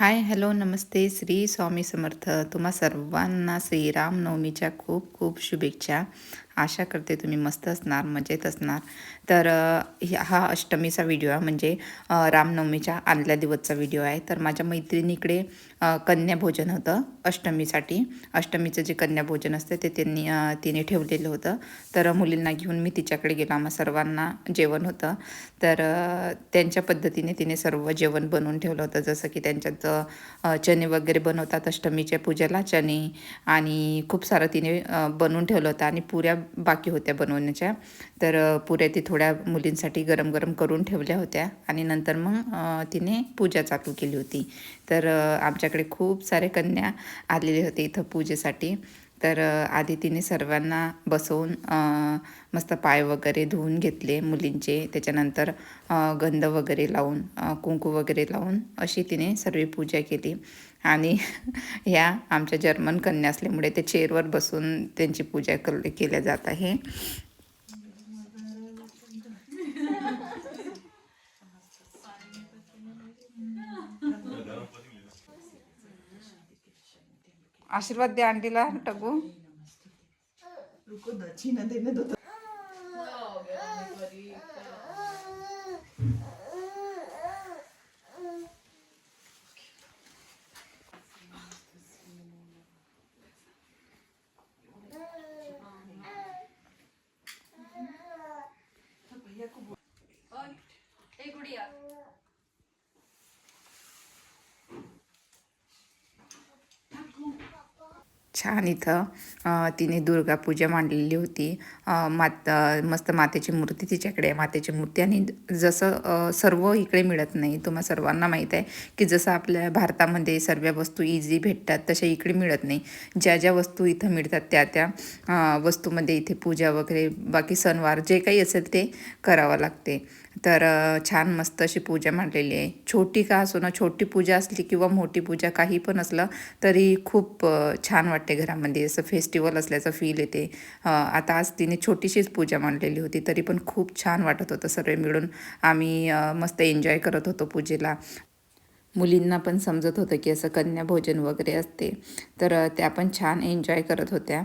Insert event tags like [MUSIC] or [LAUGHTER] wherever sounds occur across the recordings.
Hi hello नमस्ते श्री स्वामी समर्थ. तुम्हा सर्वांना श्रीरामनवमीच्या खूप खूप शुभेच्छा. आशा करते तुम्ही मस्त असणार मजेत असणार. तर ह्या- हा अष्टमीचा व्हिडिओ आहे. म्हणजे रामनवमीच्या आदल्या दिवसचा व्हिडिओ आहे. तर माझ्या मैत्रिणीकडे कन्याभोजन होतं अष्टमीसाठी. अष्टमीचं जे कन्याभोजन असतं ते त्यांनी तिने ठेवलेलं होतं. तर मुलींना घेऊन मी तिच्याकडे गेलो. आम्हा सर्वांना जेवण होतं. तर त्यांच्या पद्धतीने तिने सर्व जेवण बनवून ठेवलं होतं. जसं की त्यांच्यात अ, चणे वगैरे बनवतात अष्टमीच्या पूजेला. चणे आणि खूप सारं तिने बनवून ठेवलं होतं. आणि पुऱ्या बाकी होत्या बनवण्याच्या. तर पुऱ्या ती थोड्या मुलींसाठी गरम गरम करून ठेवल्या होत्या. आणि नंतर मग तिने पूजा चालू केली होती. तर आमच्याकडे खूप सारे कन्या आलेले होते इथं पूजेसाठी. तर आधी तिने सर्वांना बसवून मस्त पाय वगैरे धुवून घेतले मुलींचे. त्याच्यानंतर गंध वगैरे लावून कुंकू वगैरे लावून अशी तिने सर्व पूजा केली. आणि [LAUGHS] ह्या आमच्या जर्मन कन्या असल्यामुळे ते चेअरवर बसून त्यांची पूजा कल केल्या जात आहे. आशीर्वाद द्या आंटीला टगू. दक्षिणा देने छान इथं तिने दुर्गा पूजा मांडलेली होती. मात मस्त मातेची मूर्ती तिच्याकडे आहे. मातेची मूर्ती आणि जसं सर्व इकडे मिळत नाही. तुम्हा सर्वांना माहीत आहे की जसं आपल्या भारतामध्ये सर्व वस्तू इझी भेटतात तशा इकडे मिळत नाही. ज्या ज्या वस्तू इथं मिळतात त्या त्या वस्तूमध्ये इथे पूजा वगैरे बाकी सणवार जे काही असेल ते करावं लागते. तर छान मस्त अशी पूजा मांडलेली आहे. छोटी का असो ना छोटी पूजा असली किंवा मोठी पूजा काही पण असलं तरी खूप छान वाटते घरामध्ये. असं फेस्टिवल असल्याचं फील येते. आता आज तिने छोटीशीच पूजा मांडलेली होती तरी पण खूप छान वाटत होतं सर्व मिळून. आम्ही मस्त एन्जॉय करत होतो पूजेला. मुलींना पण समजत होतं की असं कन्या भोजन वगैरे असते. तर त्या पण छान एन्जॉय करत होत्या.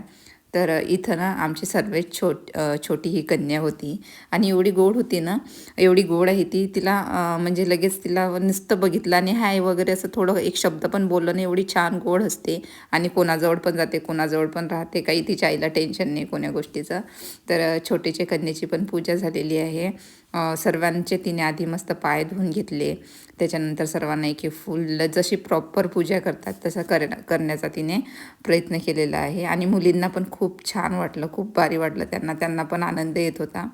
तर इथं ना आमची सर्वात छोट छोटी ही कन्या होती. आणि एवढी गोड होती ना एवढी गोड आहे ती तिला म्हणजे लगेच तिला नुसतं बघितलं आणि हाय वगैरे असं थोडं एक शब्द पण बोललं नाही. एवढी छान गोड असते आणि कोणाजवळ पण जाते कोणाजवळ पण राहते काही तिच्या आईला टेन्शन नाही कोण्या गोष्टीचं. तर छोटीच्या छोटेच्या कन्याची पण पूजा झालेली आहे. सर्वांचे तिने आधी मस्त पाय धुवून घेतले. त्याच्यानंतर सर्वांना एक फुल जशी प्रॉपर पूजा करतात तसं कर करण्याचा तिने प्रयत्न केलेला आहे. आणि मुलींना पण खूप छान वाटलं खूप भारी वाटलं. त्यांना त्यांना पण आनंद येत होता.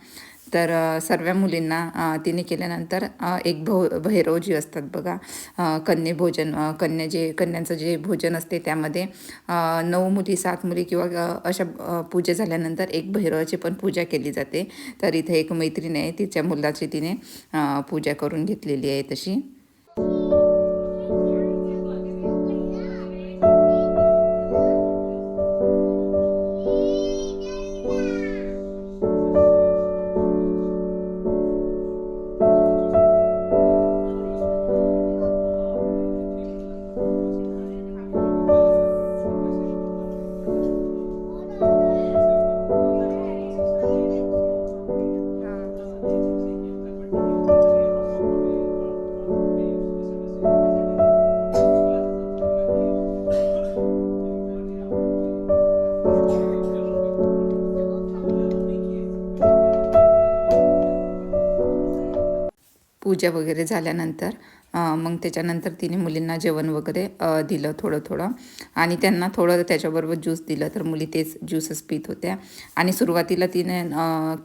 तर सर्व मुलींना तिने केल्यानंतर एक भो भैरव जी असतात बघा. कन्या भोजन कन्या जे कन्यांचं जे भोजन असते त्यामध्ये नऊ मुली सात मुली किंवा अशा पूजा झाल्यानंतर एक भैरवाची पण पूजा केली जाते. तर इथे एक मैत्रीण आहे तिच्या मुलाची तिने पूजा करून घेतलेली आहे तशी. पूजा वगैरे झाल्यानंतर मग त्याच्यानंतर तिने मुलींना जेवण वगैरे दिलं थोडं थोडं. आणि त्यांना थोडं त्याच्याबरोबर ज्यूस दिलं तर मुली तेच ज्यूसच पित होत्या. आणि सुरुवातीला तिने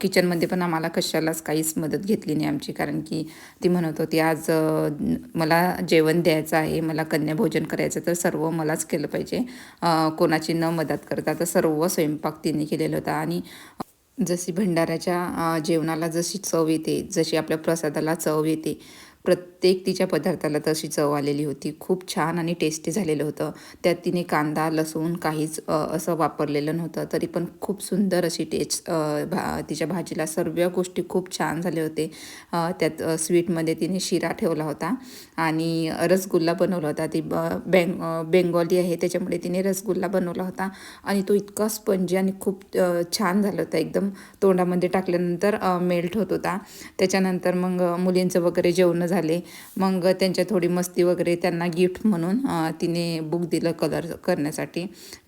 किचनमध्ये पण आम्हाला कशालाच काहीच मदत घेतली नाही आमची. कारण की ती म्हणत होती आज मला जेवण द्यायचं आहे मला कन्याभोजन करायचं तर सर्व मलाच केलं पाहिजे. कोणाची न मदत करता तर सर्व स्वयंपाक तिने केलेला होता. आणि जशी भंडाऱ्याच्या जेवणाला जशी चव येते जशी आपल्या प्रसादाला चव येते प्रत्येक तिच्या पदार्थाला तशी चव आलेली होती. खूप छान आणि टेस्टी झालेलं होतं. त्यात तिने कांदा लसूण काहीच असं वापरलेलं नव्हतं. तरी पण खूप सुंदर अशी टेस्ट भा तिच्या भाजीला सर्व गोष्टी खूप छान झाले होते. त्यात स्वीटमध्ये तिने शिरा ठेवला होता आणि रसगुल्ला बनवला होता. ती ब बेंग बेंगॉली आहे त्याच्यामुळे तिने रसगुल्ला बनवला होता आणि तो इतका स्पंजी आणि खूप छान झाला होता. एकदम तोंडामध्ये टाकल्यानंतर मेल्ट होत होता. त्याच्यानंतर मग मुलींचं वगैरे जेवणं झालं. झाले. मग त्यांच्या थोडी मस्ती वगैरे त्यांना गिफ्ट म्हणून तिने बुक दिलं कलर करण्यासाठी.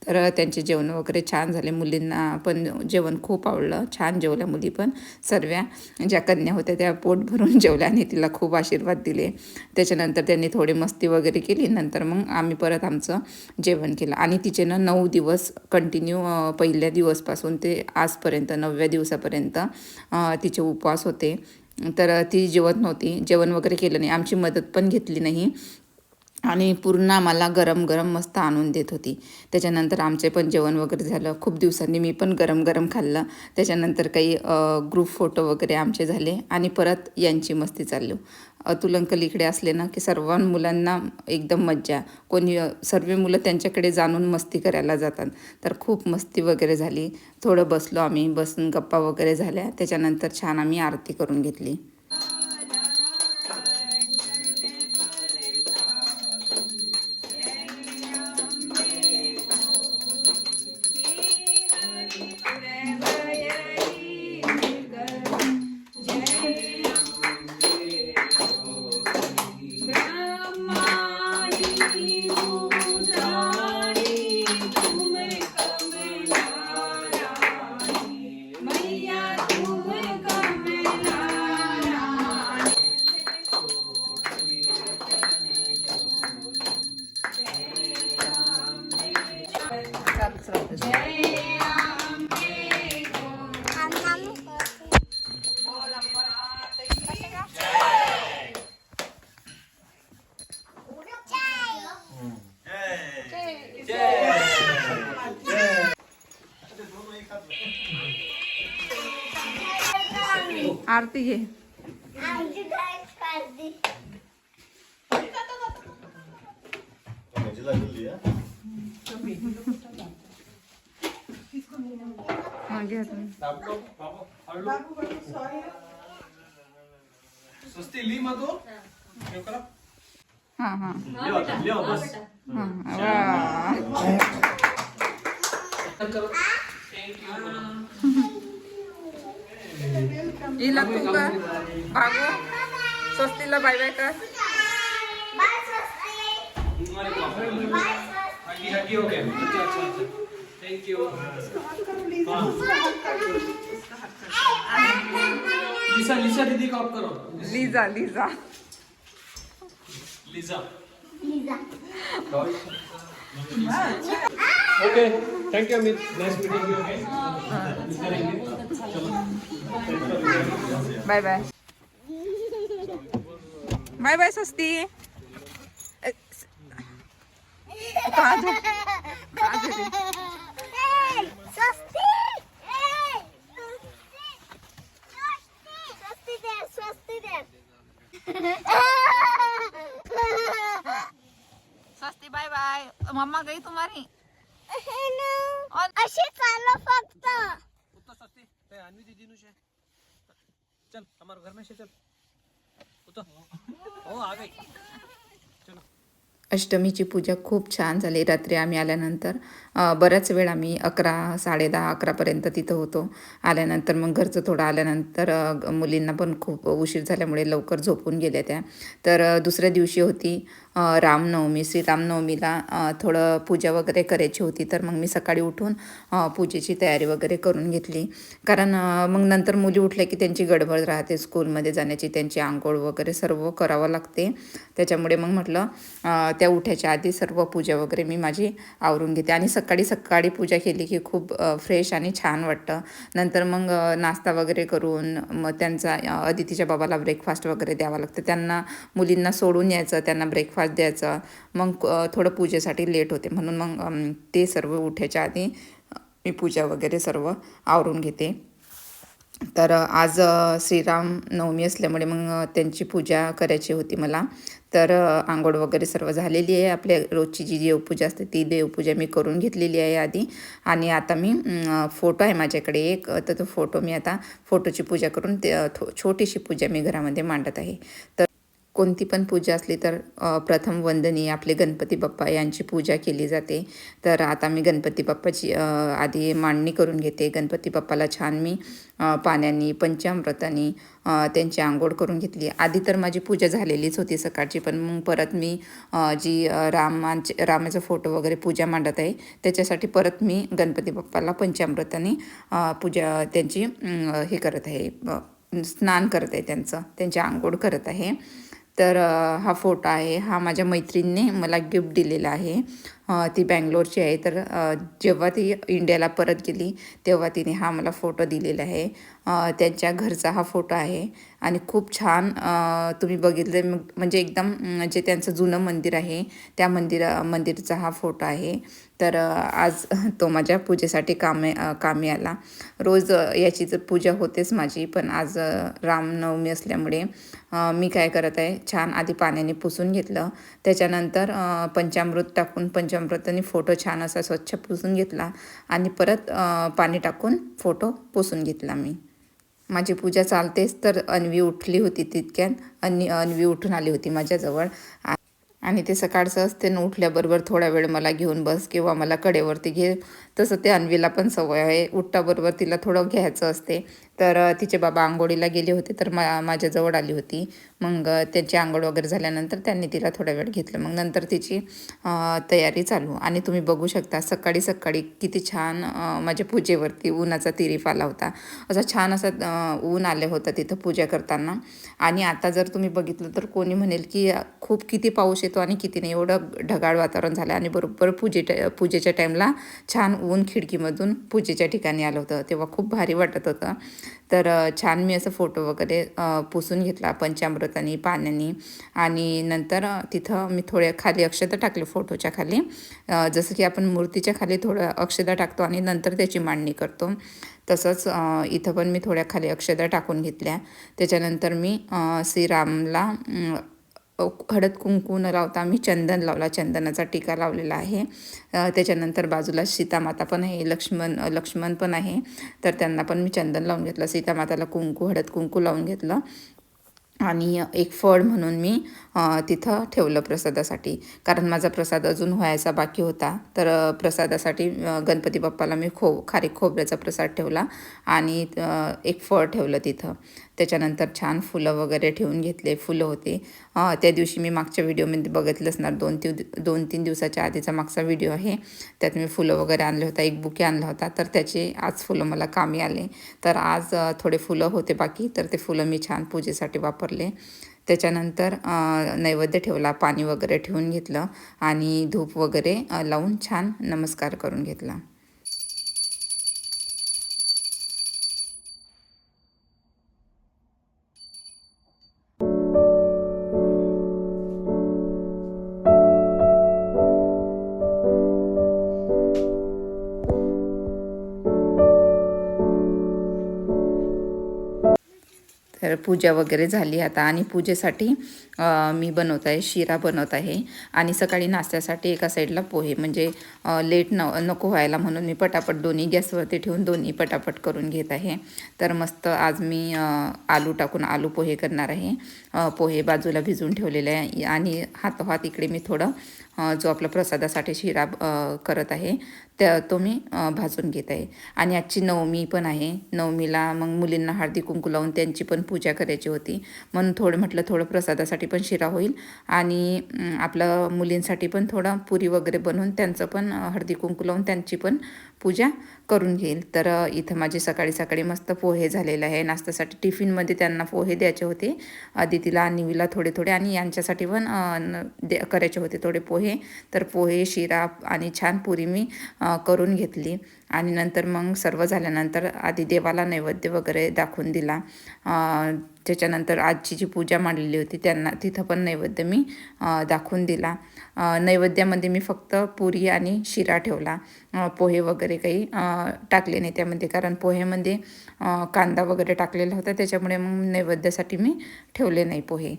तर त्यांचे जेवण वगैरे छान झाले. मुलींना पण जेवण खूप आवडलं. छान जेवल्या मुली पण सर्व्या. ज्या कन्या होत्या त्या पोट भरून [LAUGHS] जेवल्या आणि तिला खूप आशीर्वाद दिले. त्याच्यानंतर त्यांनी थोडी मस्ती वगैरे केली. नंतर मग आम्ही परत आमचं जेवण केलं. आणि तिचे ना नऊ दिवस कंटिन्यू पहिल्या दिवसपासून ते आजपर्यंत नवव्या दिवसापर्यंत तिचे उपवास होते. तर ती जेवत नव्हती. जेवण वगैरे केलं नाही. आमची मदत पण घेतली नाही. आणि पूर्ण आम्हाला गरम गरम मस्त आणून देत होती. त्याच्यानंतर आमचे पण जेवण वगैरे झालं. खूप दिवसांनी मी पण गरम गरम खाल्लं. त्याच्यानंतर काही ग्रुप फोटो वगैरे आमचे झाले आणि परत यांची मस्ती चाललो. अतुल अंकल इकडे असले ना की सर्व मुलांना एकदम मज्जा. कोणी सर्व मुलं त्यांच्याकडे जाणून मस्ती करायला जातात. तर खूप मस्ती वगैरे झाली. थोडं बसलो आम्ही. बसून गप्पा वगैरे झाल्या. त्याच्यानंतर छान आम्ही आरती करून घेतली. आरती घे. आहे हा, हा हा लियो लियो बस हा वा. करो हिला तू कर बाबू स्वस्तीला बाय बाय कर. लिसा लिसा दीदी को ऑफ करो Liza Liza Lisa okay thank you Amit nice meeting you okay bye bye bye bye Swasti ए, स- कहाँ जा कहाँ जा रही? स्वस्ती बाय बाय मम्मा गई तुम्हारी और अशी चालू फक्त उत्तर स्वस्ति ते अन्वी दीदी नु छे चल हमारे घर में से चल। उत्तर हो, आ गई। चलो। अष्टमीची पूजा खूप छान झाली. रात्री आम्ही आल्यानंतर बराच वेळ आम्ही अकरा साडे दहा अकरापर्यंत तिथं होतो. आल्यानंतर मग घरचं थोडं आल्यानंतर मुलींना पण खूप उशीर झाल्यामुळे लवकर झोपून गेल्या त्या. तर दुसऱ्या दिवशी होती. रामनवमी श्रीरामनवमीला थोडं पूजा वगैरे करायची होती तर मग मी सकाळी उठून पूजेची तयारी वगैरे करून घेतली. कारण मग नंतर मुली उठल्या की त्यांची गडबड राहते स्कूलमध्ये जाण्याची त्यांची आंघोळ वगैरे सर्व करावं लागते. त्याच्यामुळे मग म्हटलं त्या उठायच्या आधी सर्व पूजा वगैरे मी माझी आवरून घेते. आणि सकाळी सकाळी पूजा केली की खूप फ्रेश आणि छान वाटतं. नंतर मग नाश्ता वगैरे करून मग त्यांचा अदितीच्या बाबाला ब्रेकफास्ट वगैरे द्यावा लागतं. त्यांना मुलींना सोडून यायचं त्यांना ब्रेकफास्ट द्यायचा. मग थोडं पूजेसाठी लेट होते. म्हणून मग ते सर्व उठायच्या आधी मी पूजा वगैरे सर्व आवरून घेते. तर आज श्रीराम नवमी असल्यामुळे मग त्यांची पूजा करायची होती मला. तर आंघोळ वगैरे सर्व झालेली आहे. आपल्या रोजची जी देवपूजा असते ती देवपूजा मी करून घेतलेली आहे आधी. आणि आता मी फोटो आहे माझ्याकडे एक. तर तो फोटो मी आता फोटोची पूजा करून ते छोटीशी पूजा मी घरामध्ये मांडत आहे. तर कोणती पण पूजा असली तर प्रथम वंदनीय आपले गणपती बाप्पा यांची पूजा केली जाते. तर आता मी गणपती बाप्पाची आधी मांडणी करून घेते. गणपती बाप्पाला छान मी पाण्यानी पाण्याने त्यांची आंघोळ करून घेतली. आधी तर माझी पूजा झालेलीच होती सकाळची पण मग परत मी जी रामांचे रामाचे रामाचा फोटो वगैरे पूजा मांडत आहे त्याच्यासाठी परत मी गणपती बाप्पाला पंचामृताने पूजा त्यांची हे करत आहे स्नान करत आहे त्यांचं त्यांची आंघोळ करत आहे. तर हा फोटो आहे. हा माझ्या मैत्रिणीने मला गिफ्ट दिलेला आहे. ती बँगलोरची आहे. तर जेव्हा ती इंडियाला परत गेली तेव्हा तिने हा मला फोटो दिलेला आहे. त्यांच्या घरचा हा फोटो आहे. आणि खूप छान तुम्ही बघितले मग म्हणजे एकदम जे त्यांचं जुनं मंदिर आहे त्या मंदिरा मंदिरचा हा फोटो आहे. तर आज तो माझ्या पूजेसाठी कामे कामी आला. रोज याची तर पूजा होतेच माझी पण आज रामनवमी असल्यामुळे मी काय करत आहे छान आधी पाण्याने पुसून घेतलं. त्याच्यानंतर पंचामृत टाकून पंचामृताने फोटो छान असा स्वच्छ पुसून घेतला आणि परत पाणी टाकून फोटो पुसून घेतला मी. माझी पूजा चालतेच तर अन्वी उठली होती तितक्यात. अन्वी अन्वी उठून आली होती माझ्याजवळ. आणि ते सकाळचं असते न उठल्याबरोबर थोडा वेळ मला घेऊन बस किंवा मला कडेवरती घे तसं ते अन्वीला पण सवय आहे. उठल्याबरोबर तिला थोडं घ्यायचं असते. तर तिचे बाबा आंघोळीला गेले होते तर मा माझ्याजवळ आली होती. मग त्यांची आंघोळ वगैरे झाल्यानंतर त्यांनी तिला थोडा वेळ घेतलं. मग नंतर तिची तयारी चालू. आणि तुम्ही बघू शकता सकाळी सकाळी किती छान माझ्या पूजेवरती उन्हाचा तिरीफ आला होता. असा छान असा ऊन आलं होतं तिथं पूजा करताना. आणि आता जर तुम्ही बघितलं तर कोणी म्हणेल की खूप किती पाऊस येतो आणि किती नाही. एवढं ढगाळ वातावरण झालं आणि बरोबर पूजे पूजेच्या टाईमला छान ऊन खिडकीमधून पूजेच्या ठिकाणी आलं होतं. तेव्हा खूप भारी वाटत होतं. तर छान मी असं फोटो वगैरे पुसून घेतला पंचामृताने पाण्याने. आणि नंतर तिथं मी थोड्या खाली अक्षता टाकले फोटोच्या खाली. जसं की आपण मूर्तीच्या खाली थोडं अक्षता टाकतो आणि नंतर त्याची मांडणी करतो. तसंच इथं पण मी थोड्या खाली अक्षता टाकून घेतल्या. त्याच्यानंतर मी श्रीरामला हळद कुंकू न लावता मी चंदन लावला. चंदनाचा टीका लावलेला आहे. त्याच्यानंतर बाजूला सीतामाता पण आहे. लक्ष्मण लक्ष्मण पण आहे. तर त्यांना पण मी चंदन लावून घेतलं. सीतामाताला कुंकू हळद कुंकू लावून घेतलं. आणि एक फळ म्हणून मी तिथं ठेवलं प्रसादासाठी. कारण माझा प्रसाद अजून व्हायचा बाकी होता. तर प्रसादासाठी गणपती बाप्पाला मी खो खारीक खोबऱ्याचा प्रसाद ठेवला. आणि एक फळ ठेवलं तिथं. त्याच्यानंतर छान फुलं वगैरे ठेवून घेतले फुलं होते. त्या दिवशी मी मागच्या व्हिडिओमध्ये बघितलं असणार दोन तीन दोन तीन दिवसाच्या आधीचा मागचा व्हिडिओ आहे. त्यात मी फुलं वगैरे आणले होता एक बुके आणला होता. तर त्याचे आज फुलं मला कामी आले. तर आज थोडे फुलं होते बाकी. तर ते फुलं मी छान पूजेसाठी वापरले. त्याच्यानंतर नैवेद्य ठेवला पाणी वगैरे ठेवून घेतलं आणि धूप वगैरे लावून छान नमस्कार करून घेतला. तर पूजा वगैरे झाली आता आणि पूजेसाठी मी बनवत आहे शिरा बनवत आहे. आणि सकाळी नाश्त्यासाठी एका साईडला पोहे. म्हणजे लेट न नको व्हायला म्हणून मी पटापट दोन्ही गॅसवरती ठेवून दोन्ही पटापट करून घेत आहे. तर मस्त आज मी आलू टाकून आलू पोहे करणार आहे. पोहे बाजूला भिजून ठेवलेले आहे. आणि हातोहात इकडे मी थोडं जो आपला प्रसादासाठी शिरा करत आहे त्या तो मी भाजून घेत आहे. आणि आजची नवमी पण आहे. नवमीला मग मुलींना हळदी कुंकू लावून त्यांची पण पूजा करायची होती. म्हणून थोडं म्हटलं थोडं प्रसादासाठी पण शिरा होईल. आणि आपलं मुलींसाठी पण थोडं पुरी वगैरे बनवून त्यांचं पण हळदी कुंकू लावून त्यांची पण पूजा करून घेईल. तर इथं माझे सकाळी सकाळी मस्त पोहे झालेले आहे. नाश्त्यासाठी टिफिनमध्ये त्यांना पोहे द्यायचे होते. अदितीला आणि निवीला थोडे थोडे आणि यांच्यासाठी पण न- दे करायचे होते थोडे पोहे. तर पोहे शिरा आणि छान पुरी मी करून घेतली. आणि नंतर मग सर्व झाल्यानंतर आधी देवाला नैवेद्य वगैरे दाखवून दिला. त्याच्यानंतर आजची जी पूजा मांडलेली होती त्यांना तिथं पण नैवेद्य मी दाखवून दिला. नैवेद्यामध्ये मी फक्त पुरी आणि शिरा ठेवला. पोहे वगैरे काही टाकले नाही त्यामध्ये. कारण पोहेमध्ये कांदा वगैरे टाकलेला होता त्याच्यामुळे मग नैवेद्यासाठी मी ठेवले नाही पोहे.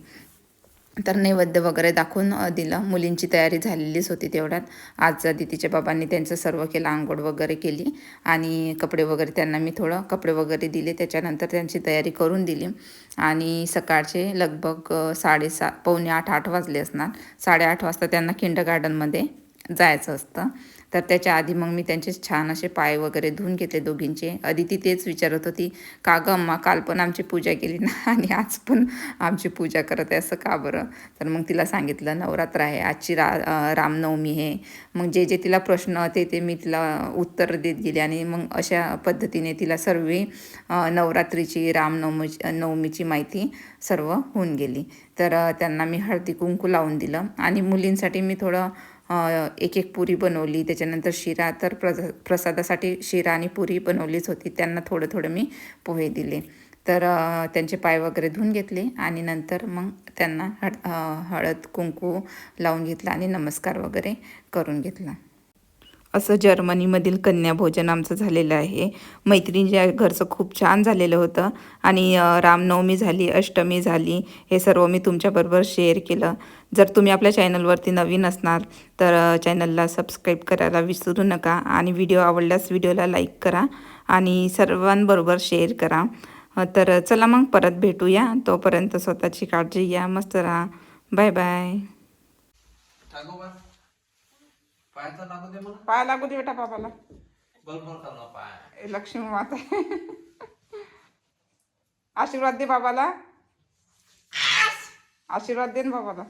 तर नैवेद्य वगैरे दाखवून दिलं. मुलींची तयारी झालेलीच होती तेवढ्यात. आज दितीच्या बाबांनी त्यांचं सर्व केलं आंघोळ वगैरे केली आणि कपडे वगैरे त्यांना मी थोडं कपडे वगैरे दिले. त्याच्यानंतर त्यांची तयारी करून दिली. आणि सकाळचे लगभग साडेसात पावणे आठ आठ वाजले असणार. साडेआठ वाजता त्यांना किंड गार्डनमध्ये जायचं असतं. तर त्याच्या आधी मग मी त्यांचे छान असे पाय वगैरे धुवून घेतले दोघींचे. अदिती तेच विचारत होती का गं अम्मा काल पण आमची पूजा केली ना [LAUGHS] आणि आज पण आमची पूजा करत आहे असं का बरं? तर मग तिला सांगितलं नवरात्र आहे आजची रा रामनवमी आहे. मग जे जे तिला प्रश्न होते ते मी तिला उत्तर देत गेले आणि मग अशा पद्धतीने तिला सर्व नवरात्रीची रामनवमी नवमीची माहिती सर्व होऊन गेली. तर त्यांना मी हळदी कुंकू लावून दिलं आणि मुलींसाठी मी थोडं एक एक पुरी बनवली. त्याच्यानंतर शिरा तर प्र प्रसादासाठी शिरा आणि पुरी बनवलीच होती. त्यांना थोडं थोडं मी पोहे दिले. तर त्यांचे पाय वगैरे धुवून घेतले आणि नंतर मग त्यांना हळ हळद कुंकू लावून घेतला आणि नमस्कार वगैरे करून घेतला. असं जर्मनीमधील कन्याभोजन आमचं झालेलं आहे. मैत्रिणीच्या घरचं खूप छान झालेलं होतं आणि रामनवमी झाली अष्टमी झाली हे सर्व मी तुमच्याबरोबर शेअर केलं. जर तुम्ही आपल्या चॅनलवरती नवीन असणार तर चॅनलला सबस्क्राईब करायला विसरू नका आणि व्हिडिओ आवडल्यास व्हिडिओला लाईक करा आणि सर्वांबरोबर शेअर करा. तर चला मग परत भेटूया. तोपर्यंत स्वतःची काळजी घ्या. मस्त राहा. Bye bye. पाय लागू दे बेटा बाबाला. लक्ष्मी माता. आशीर्वाद दे बाबाला. आशीर्वाद दे ना बाबाला.